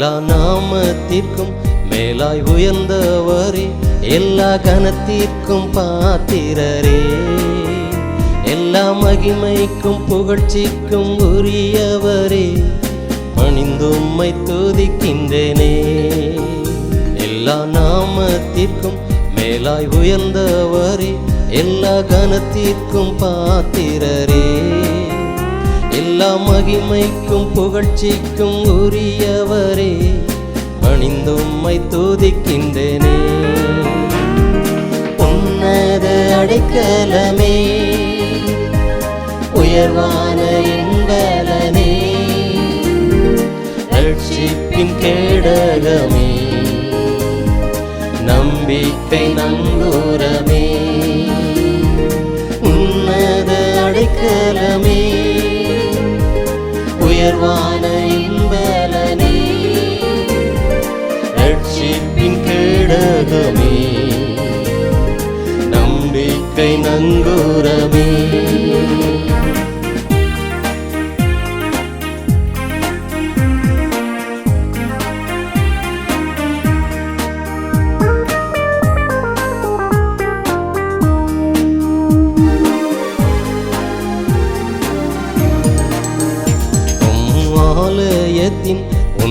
எல்லா நாமத்திற்கும் மேலாய் உயர்ந்தவரே எல்லா கனத்திற்கும் பாத்திரரே. எல்லா மகிமைக்கும் புகழ்ச்சிக்கும் உரியவரே பணிந்தும்மை துதிக்கின்றேனே. எல்லா நாமத்திற்கும் மேலாய் உயர்ந்தவரே எல்லா கனத்திற்கும் பாத்திரரே. எல்லா மகிமைக்கும் புகழ்ச்சிக்கும் உரியவரே பணிந்தும்மை துதிக்கின்றேனே. உன்னத அடைக்கலமே உயர்வான இன்பலமே ரட்சிப்பின் கேடகமே நம்பிக்கை நங்கூரமே. உயர்வான இன்பலனே. ரட்சிப்பின் கேடகமே. நம்பிக்கை நங்கூரமே.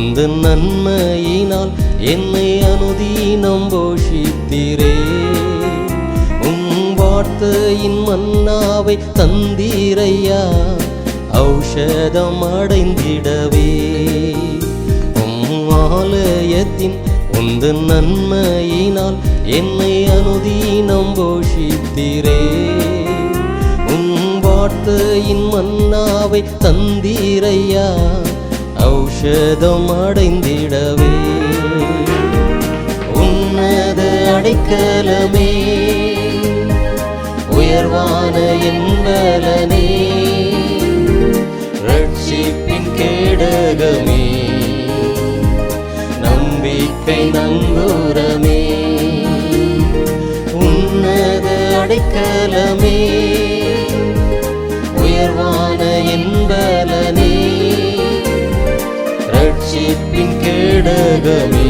உந்து நன்மையினால் என்னை அனுதீனம் போஷித்திரே. உம் வார்த்தையின் மன்னாவை தந்தீரையா ஔஷதம் அடைந்திடவே. உம் ஆலயத்தின் உந்து நன்மையினால் என்னை அனுதீனம் போஷித்திரே. உன் வார்த்தையின் மன்னாவை தந்தீரையா ஔஷதம் அடைந்திடவே உன்னது அடைக்கலமே உயர்வான என்பலனே. ரட்சிப்பின் கேடகமே நம்பிக்கை நங்கூரமே. உன்னது அடைக்கலமே உயர்வான என்பல உலகமே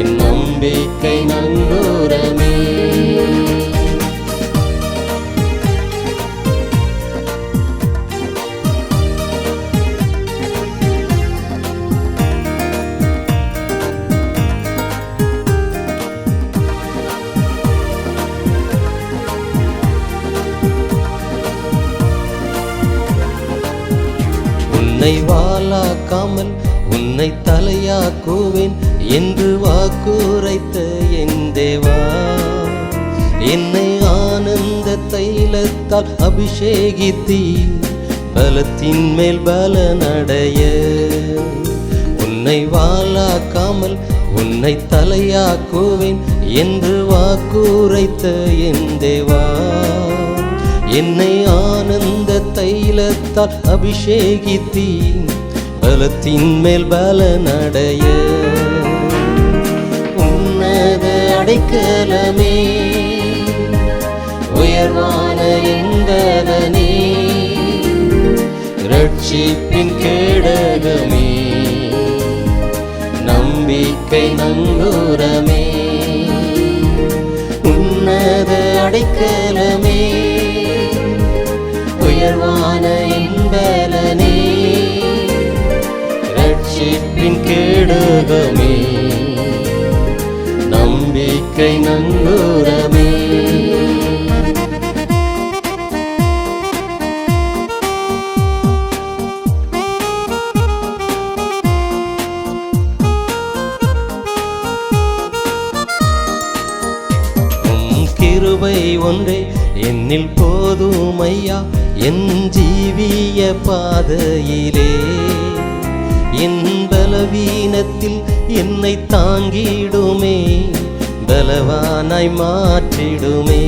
என் நம்பிக்கை நங்கூரமே உன்னை வாழாக்காமல் உன்னை தலையாக்குவேன் என்று வாக்குரைத்த என் தேவா. என்னை ஆனந்த தைலத்தால் அபிஷேகித்தி பலத்தின் மேல் பலனடைய. உன்னை வாழாக்காமல் உன்னை தலையாக்குவேன் என்று வாக்குரைத்த என் தேவா. என்னை ஆனந்த தைலத்தால் அபிஷேகித்தீன் பலத்தின் மேல் பலனடைய உன்னத அடைக்கலமே. உயர்வான என்பதனே ரட்சிப்பின் கேடகமே. நம்பிக்கை நங்கூரமே. உன்னத அடைக்கலமே. ரட்சிப்பின் கேடகமே. நம்பிக்கை நங்கூரமே கிருபை ஒன்றே என்னில் போதும் ஐயா என் ஜீவிய பாதையிலே. என் பலவீனத்தில் என்னை தாங்கிடுமே பலவானாய் மாற்றிடுமே.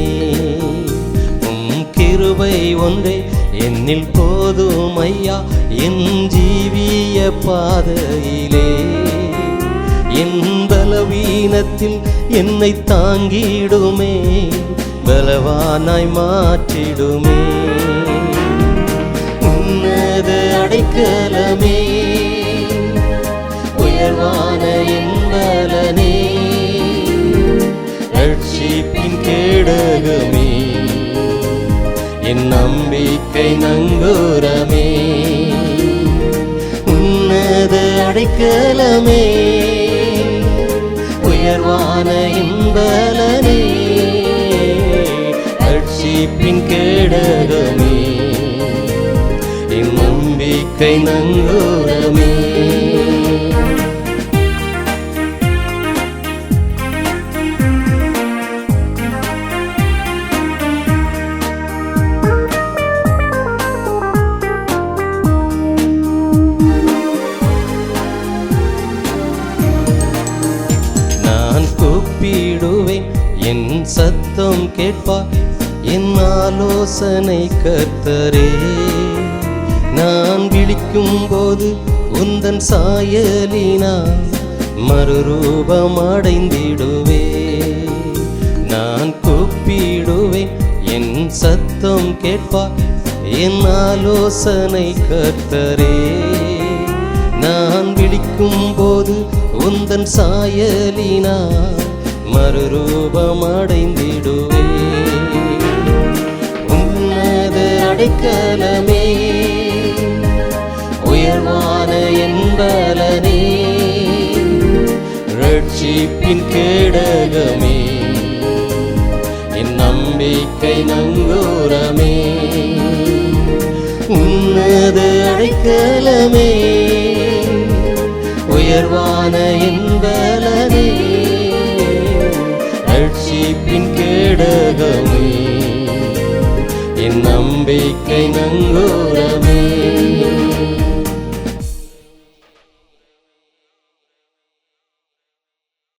உம் கிருபை ஒன்றே என்னில் போதும் ஐயா என் ஜீவிய பாதையிலே. என் பலவீனத்தில் என்னை தாங்கிடுமே பலவானாய் மாற்றிடுமே. உன்னத அடைக்கலமே. ரட்சிப்பின் என் நம்பிக்கை நங்கூரமே. உன்னத அடைக்கலமே. உயர்வான இன்பலனே. ரட்சிப்பின் கேடகமே. என் நம்பிக்கை நங்கூரமே. என் சத்தம் கேட்பார் என் ஆலோசனை கர்த்தரே. நான் விழிக்கும் போது உந்தன் சாயலினா மறுரூபம் அடைந்திடுவே நான் கூப்பிடுவேன் என் சத்தம் கேட்பார் என் ஆலோசனை கர்த்தரே. நான் விழிக்கும் போது உந்தன் சாயலினா மறுரூபம் அடைந்திடுவே உன்னத அடைக்கலமே உயர்வான என்பலனே. ரட்சிப்பின் கேடகமே என் நம்பிக்கை நங்கூரமே. உன்னது அடைக்கலமே உயர்வான என் உழைப்பின் கேடகமே. என் நம்பிக்கை நங்கூரமே.